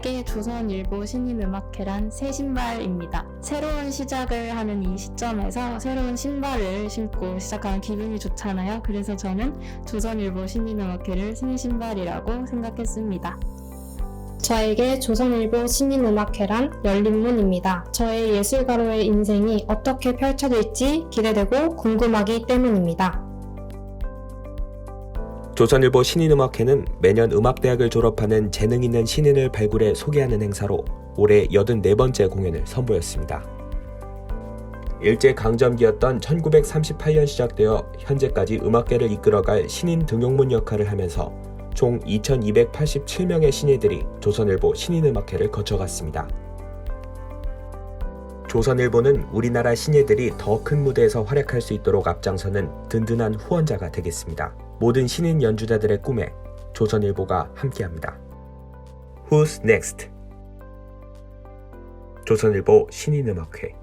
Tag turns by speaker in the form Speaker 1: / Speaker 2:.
Speaker 1: 조선일보 신인음악회란 새 신발입니다. 새로운 시작을 하는 이 시점에서 새로운 신발을 신고 시작하는 기분이 좋잖아요. 그래서 저는 조선일보 신인음악회를 새 신발이라고 생각했습니다.
Speaker 2: 저에게 조선일보 신인음악회란 열린문입니다. 저의 예술가로의 인생이 어떻게 펼쳐질지 기대되고 궁금하기 때문입니다.
Speaker 3: 조선일보 신인음악회는 매년 음악대학을 졸업하는 재능 있는 신인을 발굴해 소개하는 행사로 올해 84번째 공연을 선보였습니다. 일제 강점기였던 1938년 시작되어 현재까지 음악계를 이끌어갈 신인 등용문 역할을 하면서 총 2287명의 신예들이 조선일보 신인음악회를 거쳐갔습니다. 조선일보는 우리나라 신예들이 더 큰 무대에서 활약할 수 있도록 앞장서는 든든한 후원자가 되겠습니다. 모든 신인 연주자들의 꿈에 조선일보가 함께합니다. Who's Next? 조선일보 신인음악회